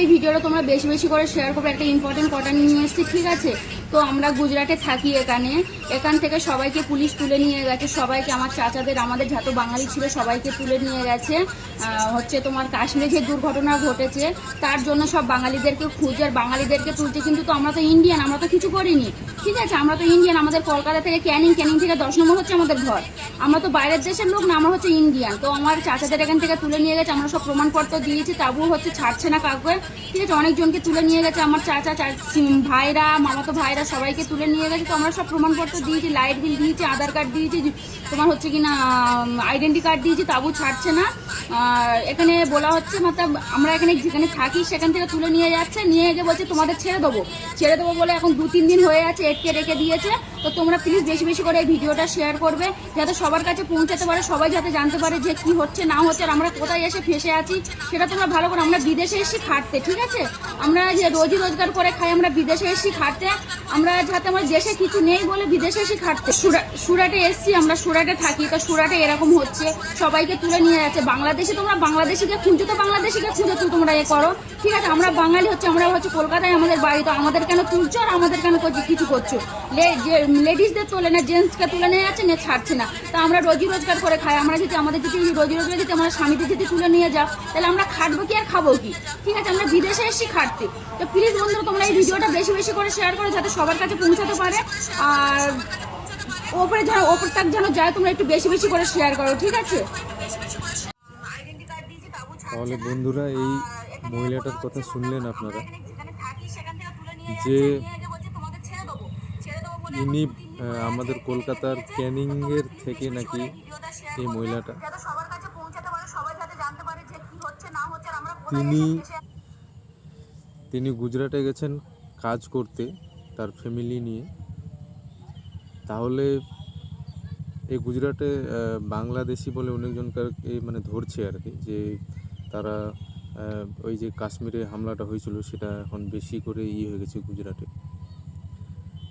এই ভিডিওটা তোমরা বেশি বেশি করে শেয়ার করবে। একটা ইম্পর্টেন্ট কথা নিয়ে এসেছি, ঠিক আছে? তো আমরা গুজরাটে থাকি এখানে। এখান থেকে সবাইকে পুলিশ তুলে নিয়ে গেছে। সবাইকে, আমার চাচাদের, আমাদের যত বাঙালি ছিল, সবাইকে তুলে নিয়ে গেছে। হচ্ছে তোমার কাশ্মীরে যে দুর্ঘটনা ঘটেছে, তার জন্য সব বাঙালিদেরকে খুঁজে, আর বাঙালিদেরকে তুলছে। কিন্তু তো আমরা তো ইন্ডিয়ান আমরা তো কিছু করিনি। ঠিক আছে? আমরা তো ইন্ডিয়ান আমাদের কলকাতা থেকে ক্যানিং ক্যানিং থেকে দশ নম্বর হচ্ছে আমাদের ঘর। আমরা তো বাইরের দেশের লোক না, আমরা হচ্ছে ইন্ডিয়ান তো আমার চাচাদের এখান থেকে তুলে নিয়ে গেছে। আমরা সব প্রমাণপত্র দিয়েছি, তাবুও হচ্ছে ছাড়ছে না কাউকে। ঠিক আছে, অনেকজনকে তুলে নিয়ে গেছে, আমার চাচা ভাইরা, মামাতো ভাইরা সবাইকে তুলে নিয়ে গেছে। তো আমরা সব প্রমাণপত্র দিয়েছি লাইট বিল দিয়েছি, আধার কার্ড দিয়েছি তোমার হচ্ছে কি না আইডেন্টি কার্ড দিয়েছি, তাবু ছাড়ছে না। এখানে বলা হচ্ছে, মতলব আমরা এখানে যেখানে থাকি, সেখান থেকে তুলে নিয়ে যাচ্ছে, নিয়ে গিয়ে বলছে, তোমাদের ছেড়ে দেবো। ছেড়ে দেবো বলে এখন দু, তিন দিন হয়ে আছে, এটকে রেখে দিয়েছে। তো তোমরা প্লিজ বেশি বেশি করে এই ভিডিওটা শেয়ার করবে, যাতে সবার কাছে পৌঁছাতে পারে, সবাই যাতে জানতে পারে যে কি হচ্ছে, না হচ্ছে, আর আমরা কোথায় এসে ফেসে আছি, সেটা তোমরা ভালো করে, আমরা বিদেশে এসে খাটতে ঠিক আছে? আমরা যে রোজি রোজগার করে খাই আমরা বিদেশে এসে খাটতে আমরা যাতে আমার দেশে কিছু নেই বলে বিদেশে এসে খাটতে। সুরা- সুরাটে এসছি, আমরা সুরাটে থাকি। তো সুরাটে এরকম হচ্ছে, সবাইকে তুলে নিয়ে যাচ্ছে। বাংলাদেশে তোমরা বাংলাদেশিকে খুঁজো তো বাংলাদেশিকে খুঁজে তো তোমরা এ করো। ঠিক আছে, আমরা বাঙালি হচ্ছে, আমরা হচ্ছে কলকাতায় আমাদের বাড়ি, তো আমাদের কেন তুলছো আর আমাদের কেন কিছু করছ? লেডিসদের তোলে না, জেন্টসকে তুলে নিয়ে যাচ্ছে, না ছাড়ছে না। তা আমরা রোজি রোজগার করে খাই, আমরা যদি আমাদের যদি রোজি রোজগার যদি আমরা স্বামীদের যদি তুলে নিয়ে যাও, তাহলে আমরা খাটবো কি আর খাব কি? ঠিক আছে, আমরা বিদেশে এসেছি খাটতে। তো প্লিজ বন্ধুরা, তোমরা এই ভিডিওটা বেশি বেশি করে শেয়ার করো, যাতে সবার কাছে পৌঁছাতে পারে। আর ওপরে যেন ওপর তাক যেন যায় তোমরা একটু বেশি বেশি করে শেয়ার করো ঠিক আছে? তাহলে বন্ধুরা এই মহিলাটার কথা শুনলেন আপনারা? যে ইনি আমাদের কলকাতার ক্যানিংয়ের থেকে নাকি এই মহিলাটা? তিনি তিনি গুজরাটে গেছেন কাজ করতে। তার ফ্যামিলি নিয়ে। তাহলে এই গুজরাটে বাংলাদেশি বলে অনেকজনকার এই মানে ধরছে আর কি যে তারা ওই যে কাশ্মীরে হামলাটা হয়েছিল সেটা এখন বেশি করে ই হয়ে গেছে গুজরাটে।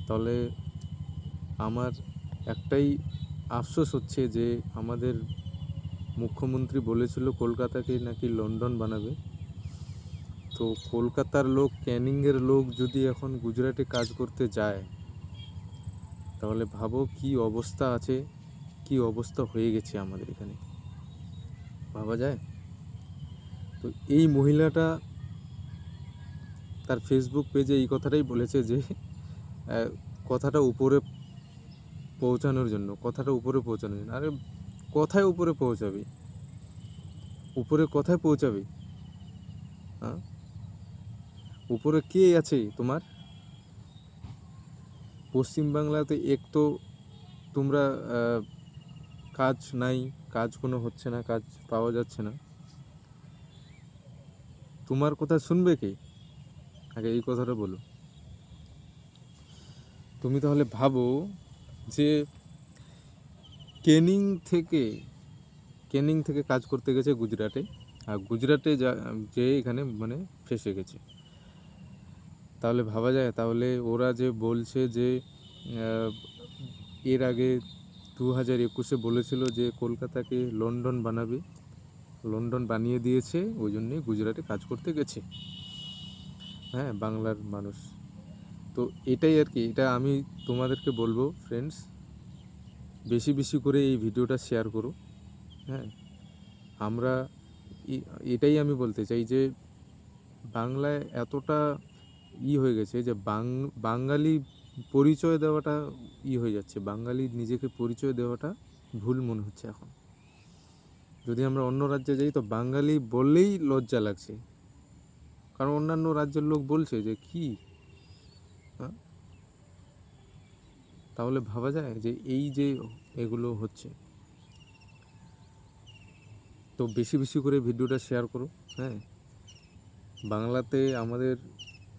তাহলে আমার একটাই আফসোস হচ্ছে যে আমাদের মুখ্যমন্ত্রী বলেছিল কলকাতাকে নাকি লন্ডন বানাবে। তো কলকাতার লোক, ক্যানিংয়ের লোক যদি এখন গুজরাটে কাজ করতে যায়, তাহলে ভাবো কি অবস্থা আছে, কি অবস্থা হয়ে গেছে আমাদের এখানে। ভাবা যায়? তো এই মহিলাটা তার ফেসবুক পেজে এই কথাটাই বলেছে যে কথাটা উপরে পৌঁছানোর জন্য, কথাটা উপরে পৌঁছানোর জন্য। আরে, কথায় উপরে পৌঁছাবে। উপরে কথায় পৌঁছাবে। হ্যাঁ উপরে কে আছে তোমার? পশ্চিমবাংলাতে এক তো তোমরা কাজ নাই, কাজ কোনো হচ্ছে না, কাজ পাওয়া যাচ্ছে না। তোমার কথা শুনবে কে? আগে এই কথাটা বলো। তুমি তাহলে ভাবো যে কেনিং থেকে কেনিং থেকে কাজ করতে গেছে গুজরাটে। আর গুজরাটে যা, যে এখানে মানে ফেসে গেছে। তাহলে ভাবা যায়? তাহলে ওরা যে বলছে যে এর আগে দু হাজার একুশে বলেছিল যে কলকাতাকে লন্ডন বানাবে। লন্ডন বানিয়ে দিয়েছে, ওই জন্যে গুজরাটে কাজ করতে গেছে। হ্যাঁ বাংলার মানুষ। তো এটাই আর কি, এটা আমি তোমাদেরকে বলব ফ্রেন্ডস বেশি বেশি করে এই ভিডিওটা শেয়ার করো। হ্যাঁ আমরা এটাই আমি বলতে চাই যে, বাংলায় এতটা ই হয়ে গেছে যে বাঙালি পরিচয় দেওয়াটা ই হয়ে যাচ্ছে। বাঙালি নিজেকে পরিচয় দেওয়াটা ভুল মনে হচ্ছে এখন। যদি আমরা অন্য রাজ্যে যাই তো বাঙালি বললেই লজ্জা লাগছে। কারণ অন্যান্য রাজ্যের লোক বলছে যে, কি? হ্যাঁ? তাহলে ভাবা যায় যে এই যে এগুলো হচ্ছে। তো বেশি বেশি করে ভিডিওটা শেয়ার করো হ্যাঁ? বাংলাতে আমাদের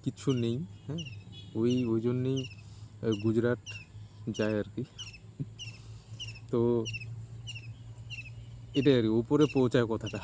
কিছু নেই হ্যাঁ? ওই ওই জন্যেই গুজরাট যায় আর কি। তো এটাই আর কি উপরে পৌঁছায় কথাটা।